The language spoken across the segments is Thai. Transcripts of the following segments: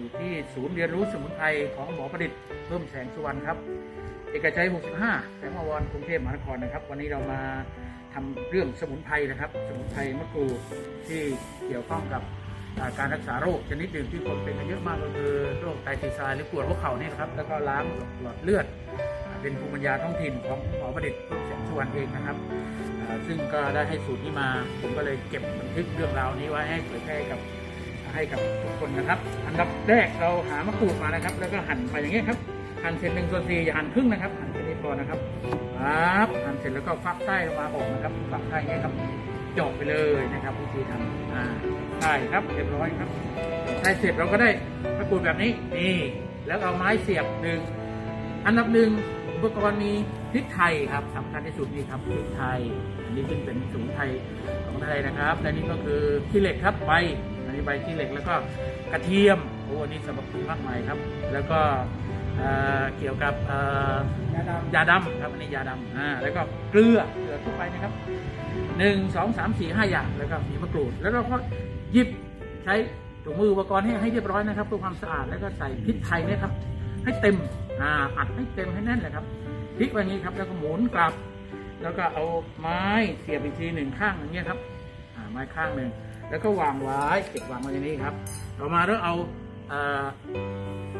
อยู่ที่ศูนย์เรียนรู้สมุนไพรของหมอประดิษฐ์เพิ่มแสงสุวรรณครับ เอกชัย 65 แสงมวรกรุงเทพมหานครนะครับ วันนี้เรามาทำเรื่องสมุนไพรนะครับ สมุนไพรมะกรูดที่เกี่ยวข้องกับการรักษาโรคชนิดหนึ่งที่คนเป็นกันเยอะมากก็คือโรคไตรกลีซอไรด์หรือปวดหัวเข่านี่ครับ แล้วก็ล้างหลอดเลือด เป็นภูมิปัญญาท้องถิ่นของหมอประดิษฐ์เพิ่มแสงสุวรรณเองนะครับซึ่งก็ได้ให้สูตรนี้มา ผมก็เลยเก็บบันทึกเรื่องราวนี้ไว้ให้เผยแพร่กับ ให้กับทุกคนนะครับ อันดับแรกเราหามะกรูดมานะครับ แล้วก็หั่นไปอย่างนี้ยครับหั่นเสร็จหนึ่งส่วนสี่อย่าหั่นครึ่งนะครับหั่นแค่นี้พอนะครับครับหั่นเสร็จแล้วก็ฟักไส้ลงมาอบนะครับฟักไส้อย่างเงี้ยครับจาะไปเลยนะครับวิธีทำอ่าใช่ครับเรียบร้อยครับใช้เสร็จเราก็ได้มะกรูดแบบนี้นี่แล้วเอาไม้เสียบหนึ่งอันดับหนึ่งอุปกรณ์มีพริกไทยครับสำคัญที่สุดนี่ครับพริกไทยอันนี้ซึ่งเป็นสมุนไพรของไทยนะครับและนี่ก็คือขี้เหล็กครับใบ อันนี้ใบขี้เหล็กแล้วก็กระเทียมโอ้อันนี้สรรพคุณมากมายครับ แล้วก็เอ่อเกี่ยวกับเอ่อยาดำยาดำครับอันนี้ยาดำอ่าแล้วก็เกลือเกลือทั่วไปนะครับหนึ่งสองสามสี่ห้าอย่างแล้วก็มีมะกรูด แล้วเราก็หยิบใช้ถุงมืออุปกรณ์ให้ให้เรียบร้อยนะครับเพื่อความสะอาดแล้วก็ใส่พริกไทยเนี่ยครับ ให้เต็มอ่าอัดให้เต็มให้แน่นเลยครับพลิกไว้อย่างนี้ครับแล้วก็หมุนกลับ แล้วก็เอาไม้เสียบอีกทีหนึ่งข้างอย่างเงี้ยครับอ่าไม้ข้างหนึ่ง แล้วก็วางไว้เก็บวางไว้อย่นี้ครับ ต่อมาแล้วเอาอ่า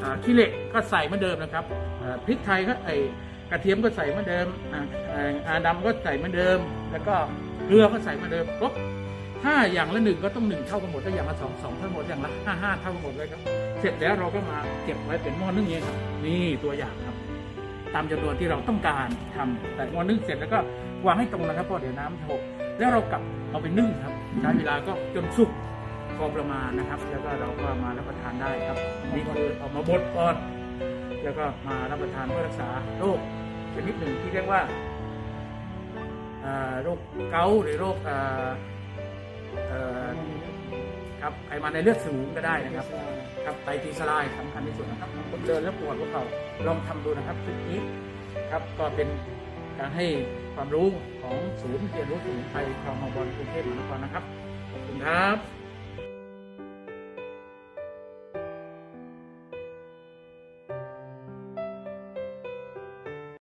อ่าขี้เหล็กก็ใส่เหมือนเดิมนะครับพริกไทยก็ไอกระเทียมก็ใส่เหมือนเดิมอาอ่าอาดำก็ใส่เหมือนเดิม แล้วก็เกลือก็ใส่เหมือนเดิมครบห้าอย่างละหนึ่งก็ต้องหนึ่งเท่ากันหมดถ้าอย่างละสองสองเท่ากันหมดอย่างละห้าห้าเท่ากันหมดเลยครับ เสร็จแล้วเราก็มาเก็บไว้เป็นหม้อนึ่งองนี้ครับ นี่ตัวอย่างครับ ตามจำนวนที่เราต้องการทำแต่หม้อนึ่งเสร็จแล้วก็วางให้ตรงนะครับเพราะเดี๋ยวน้ำจะหกแล้วเรากลับเอาไปนึ่งครับ ใช้เวลาก็จนสุกพอประมาณนะครับ แล้วก็เราก็มารับประทานได้ครับนี่คือเอามาบดก่อนแล้วก็มารับประทานเพื่อรักษาโรคชนิดหนึ่งที่เรียกว่าโรคเกาหรือโรคครับไขมันในเลือดสูงก็ได้นะครับครับไตรกลีเซอไรด์สำคัญที่สุดนะครับคนเดินแล้วปวดหัวเข่าลองทำดูนะครับชุดนี้ครับก็เป็น การให้ความรู้ของศูนย์เรียนรู้สมุนไพรคลองมอบอลกรุงเทพมหานครนะครับ ขอบคุณครับ